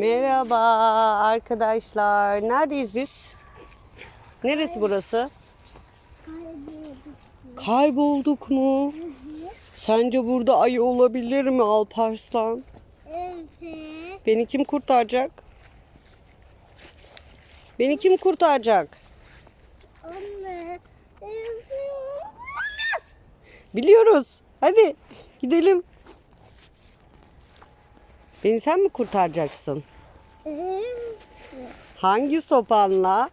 Merhaba arkadaşlar. Neredeyiz biz? Neresi burası? Kaybolduk mu? Sence burada ayı olabilir mi Alparslan? Evet. Beni kim kurtaracak? Beni kim kurtaracak? Anne. Biliyoruz. Hadi gidelim. Beni sen mi kurtaracaksın? Hangi sopanla?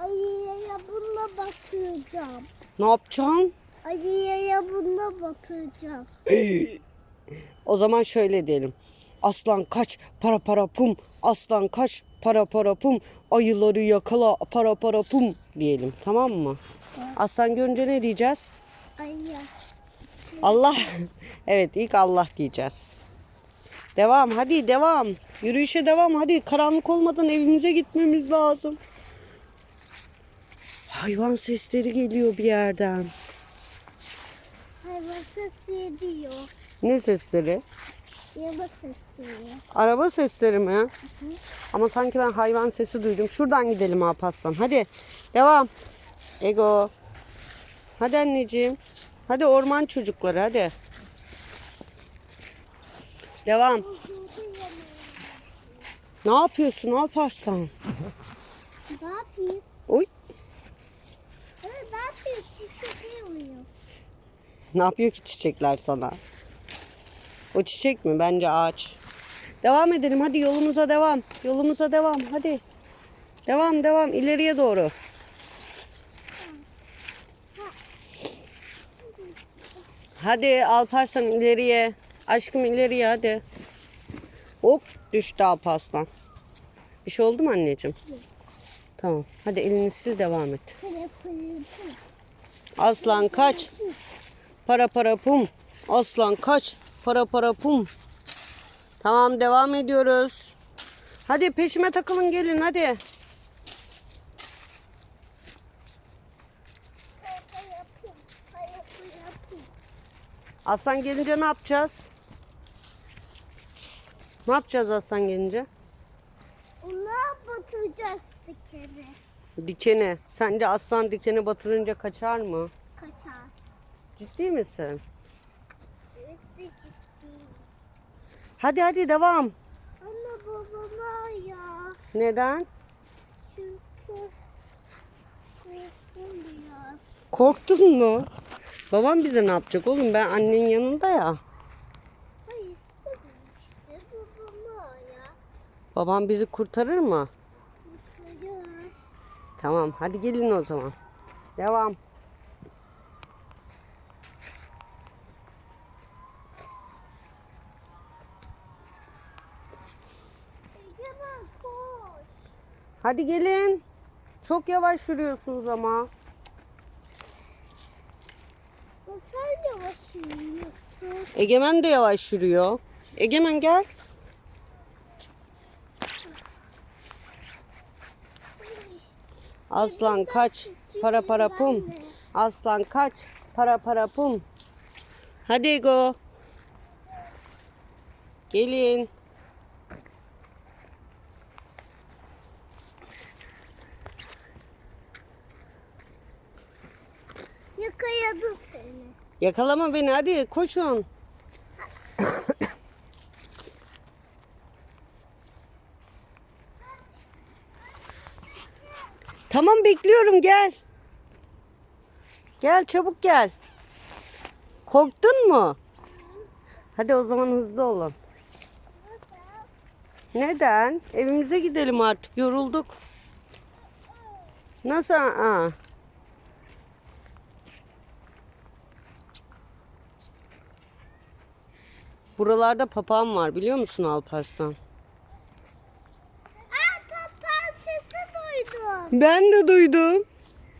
Ayıya bununla batıracağım. Ne yapacaksın? Ayıya bununla batıracağım. O zaman şöyle diyelim. Aslan kaç para para pum. Aslan kaç para para pum. Ayıları yakala para para pum diyelim. Tamam mı? Aslan görünce ne diyeceğiz? Ayı. Allah. evet ilk Allah diyeceğiz. Devam hadi devam. Yürüyüşe devam hadi. Karanlık olmadan evimize gitmemiz lazım. Hayvan sesleri geliyor bir yerden. Hayvan sesi diyor. Ne sesleri? Yama sesi. Araba sesleri mi? Ama sanki ben hayvan sesi duydum. Şuradan gidelim Alparslan. Hadi devam. Ego. Hadi anneciğim. Hadi orman çocukları hadi. Devam. Ne yapıyorsun Alparslan? Ne yapayım? Oy. Ne yapayım? Çiçek uyuyor. Ne yapıyor ki çiçekler sana? O çiçek mi? Bence ağaç. Devam edelim. Hadi yolumuza devam. Yolumuza devam. Hadi. Devam devam. ileriye doğru. Hadi Alparslan ileriye. Aşkım ileriye hadi. Hop düştü Alparslan. Bir şey oldu mu anneciğim? Tamam. Hadi elini sil devam et. Aslan kaç. Para para pum. Aslan kaç. Para para pum. Tamam devam ediyoruz. Hadi peşime takılın gelin hadi. Aslan gelince ne yapacağız? Ne yapacağız aslan gelince? Ona batıracağız dikeni. Dikeni. Sence aslan dikeni batırınca kaçar mı? Kaçar. Ciddi misin? Evet ciddi. Hadi hadi devam. Ama babama ya. Neden? Çünkü korktum biraz. Korktun mu? Babam bize ne yapacak oğlum? Ben annenin yanında ya. Hayır istememişti babama ya. Babam bizi kurtarır mı? Hayır. Tamam hadi gelin o zaman. Devam. Egemen koş. Hadi gelin. Çok yavaş yürüyorsunuz ama. Sen yavaş yürüyorsun. Egemen de yavaş yürüyor. Egemen gel. Aslan kaç. Para para pum. Aslan kaç. Para para pum. Hadi Ego. Gelin. Yakaladım seni. Yakalama beni hadi koşun. Tamam bekliyorum gel. Gel çabuk gel. Korktun mu? Hadi o zaman hızlı olun. Neden? Evimize gidelim artık yorulduk. Nasıl? Aa. Buralarda papağan var biliyor musun Alparslan? Aa kaptan sesi duydum. Ben de duydum.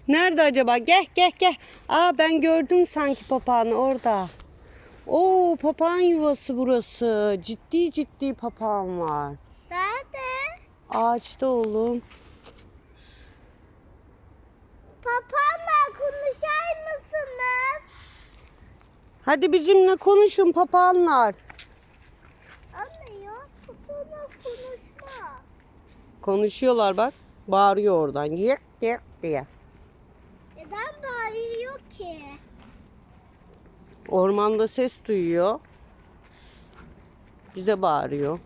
Nerede acaba? Gel gel gel. Aa ben gördüm sanki papağanı orada. Oo papağan yuvası burası. Ciddi ciddi papağan var. Nerede? Ağaçta oğlum. Papağanla konuşar mısınız? Hadi bizimle konuşun papağanlar. Anne ya papağanla konuşmaz. Konuşuyorlar bak. Bağırıyor oradan. Yık yık diye. Neden bağırıyor ki? Ormanda ses duyuyor. Bize bağırıyor.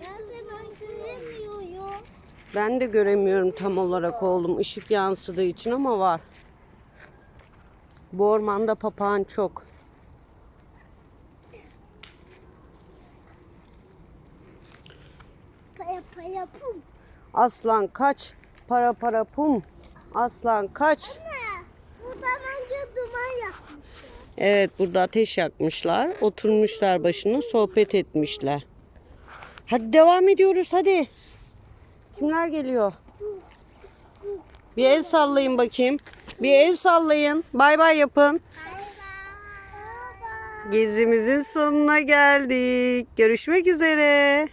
Ben göremiyorum. Ben de göremiyorum tam olarak oğlum ışık yansıdığı için ama var. Bu ormanda papağan çok. Paya pum. Aslan kaç. Para para pum. Aslan kaç. Anne, buradan önce duman yapmışlar. Evet burada ateş yakmışlar. Oturmuşlar başına sohbet etmişler. Hadi devam ediyoruz hadi. Kimler geliyor? Bir el sallayın bakayım. Bir el sallayın. Bay bay yapın. Bay bay. Gezimizin sonuna geldik. Görüşmek üzere.